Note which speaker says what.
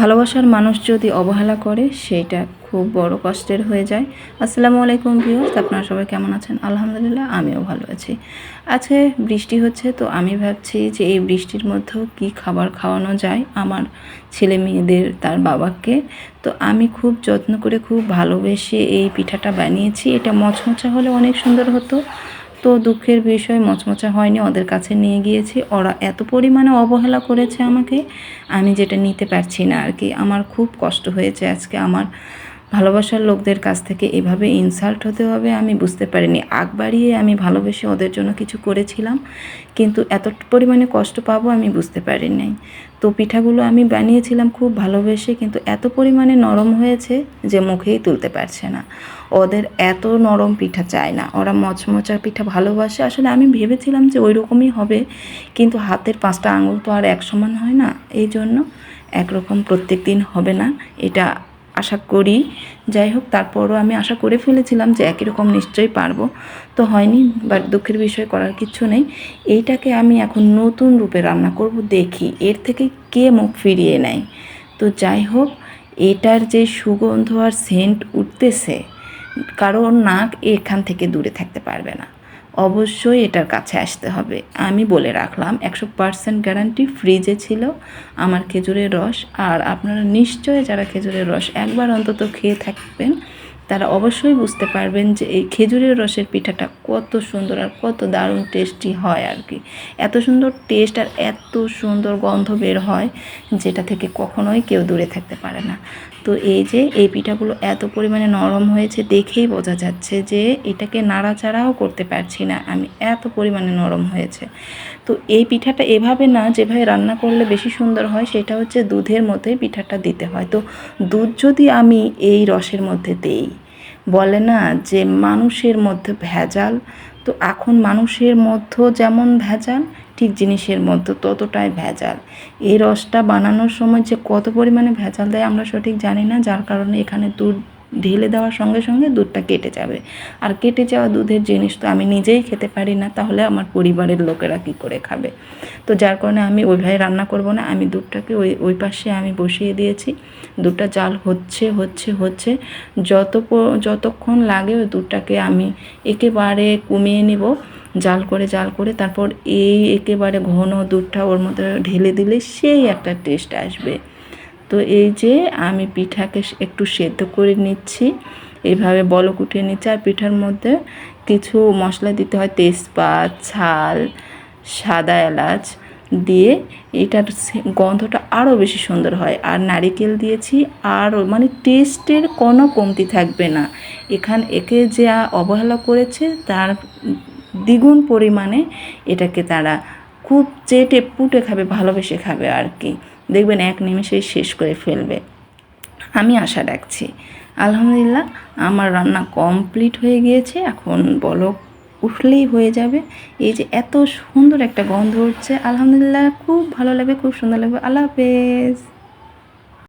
Speaker 1: ভালোবাসার মানুষ যদি অবহেলা করে, সেইটা খুব বড় কষ্টের হয়ে যায়। আসসালামু আলাইকুম ভিউয়ার্স, আপনারা সবাই কেমন আছেন? আলহামদুলিল্লাহ, আমিও ভালো আছি। আজকে বৃষ্টি হচ্ছে, তো আমি ভাবছি যে এই বৃষ্টির মধ্যেও কি খাবার খাওয়ানো যায় আমার ছেলে মেয়েদের, তার বাবাকে। তো আমি খুব যত্ন করে, খুব ভালোবেসে এই পিঠাটা বানিয়েছি। এটা মচমচা হলে অনেক সুন্দর হতো। তো দুঃখের বিষয় মচমচা হয়নি, ওদের কাছে নিয়ে গিয়েছি। ওরা এত পরিমাণে অবহেলা করেছে আমাকে, আমি যেটা নিতে পারছি না আর কি। আমার খুব কষ্ট হয়েছে আজকে। আমার ভালোবাসার লোকদের কাছ থেকে এভাবে ইনসাল্ট হতে হবে, আমি বুঝতে পারিনি। আগ বাড়িয়ে আমি ভালোবেসে ওদের জন্য কিছু করেছিলাম, কিন্তু এত পরিমাণে কষ্ট পাবো আমি বুঝতে পারি নাই তো পিঠাগুলো আমি বানিয়েছিলাম খুব ভালোবেসে, কিন্তু এত পরিমাণে নরম হয়েছে যে মুখেই তুলতে পারছে না। ওদের এত নরম পিঠা চায় না। ওরা মচমচা পিঠা ভালোবাসে। আসলে আমি ভেবেছিলাম যে ওই রকমই হবে, কিন্তু হাতের পাঁচটা আঙুল তো আর এক সমান হয় না। এই জন্য একরকম প্রত্যেক দিন হবে না, এটা আশা করি। যাই হোক, তারপরও আমি আশা করে ফেলেছিলাম যে একই রকম নিশ্চয়ই পারব। তো হয়নি, বাট দুঃখের বিষয় করার কিছু নেই। এইটাকে আমি এখন নতুন রূপে রান্না করব, দেখি। এর থেকে কে মুখ ফিরিয়ে নেয়? তো যাই হোক, এটার যে সুগন্ধ আর সেন্ট উঠতেছে কারোর নাক এখান থেকে দূরে থাকতে পারবে না। অবশ্যই এটার কাছে আসতে হবে। আমি বলে রাখলাম, একশো পার্সেন্ট গ্যারান্টি ফ্রিজে ছিল, আমার খেজুরের রস। আর আপনারা নিশ্চয়ই যারা খেজুরের রস একবার অন্তত খেয়ে থাকবেন, তারা অবশ্যই বুঝতে পারবেন যে এই খেজুরের রসের পিঠাটা কত সুন্দর আর কত দারুণ টেস্টি হয় আর কি। এত সুন্দর টেস্ট আর এত সুন্দর গন্ধ বের হয়, যেটা থেকে কখনোই কেউ দূরে থাকতে পারে না। তো এই যে এই পিঠাগুলো এত পরিমাণে নরম হয়েছে দেখেই বোঝা যাচ্ছে যে এটাকে নাড়াচাড়াও করতে পারছি না। আমি এত পরিমাণে নরম হয়েছে। তো এই পিঠাটা এভাবে না যেভাবে রান্না করলে বেশি সুন্দর হয়, সেটা হচ্ছে দুধের মধ্যে পিঠাটা দিতে হয়। তো দুধ যদি আমি এই রসের মধ্যে দেই, বলে না যে মানুষের মধ্যে ভেজাল, তো এখন মানুষের মধ্যে যেমন ভেজাল ঠিক জিনিসের মধ্যে ততটাই ভেজাল। এই রসটা বানানোর সময় যে কত পরিমাণে ভেজাল দেয় আমরা সঠিক জানি না, যার কারণে এখানে দুধ ঢেলে দেওয়ার সঙ্গে সঙ্গে দুধটা কেটে যাবে। আর কেটে যাওয়া দুধের জিনিস তো আমি নিজেই খেতে পারি না, তাহলে আমার পরিবারের লোকেরা কী করে খাবে? তো যার কারণে আমি ওইভাবে রান্না করব না, আমি দুধটাকে ওই ওই পাশে আমি বসিয়ে দিয়েছি। দুধটা জাল হচ্ছে হচ্ছে হচ্ছে। যত যতক্ষণ লাগে ওই দুধটাকে আমি একেবারে কমিয়ে নিব। জাল করে জাল করে তারপর এই একেবারে ঘন দুধটা ওর মধ্যে ঢেলে দিলে সেই একটা টেস্ট আসবে। তো এই যে আমি পিঠাকে একটু সেদ্ধ করে নিচ্ছি এইভাবে বলক উঠিয়ে নিচ্ছি আর পিঠার মধ্যে কিছু মশলা দিতে হয় তেজপাত ছাল সাদা এলাচ দিয়ে এটার গন্ধটা আরও বেশি সুন্দর হয়। আর নারিকেল দিয়েছি আরও মানে টেস্টের কোনো কমতি থাকবে না। এখান, একে যে অবহেলা করেছে তার দ্বিগুণ পরিমাণে এটাকে তারা খুব চেটে পুটে খাবে, ভালোবেসে খাবে আর কি। দেখবেন এক নিমেষেই শেষ করে ফেলবে। আমি আশা রাখছি। আলহামদুলিল্লাহ, আমার রান্না কমপ্লিট হয়ে গিয়েছে। এখন বলক উঠলেই হয়ে যাবে। এই যে এত সুন্দর একটা গন্ধ উঠছে। আলহামদুলিল্লাহ, খুব ভালো লাগবে, খুব সুন্দর লাগবে। আল্লাহ হাফেজ।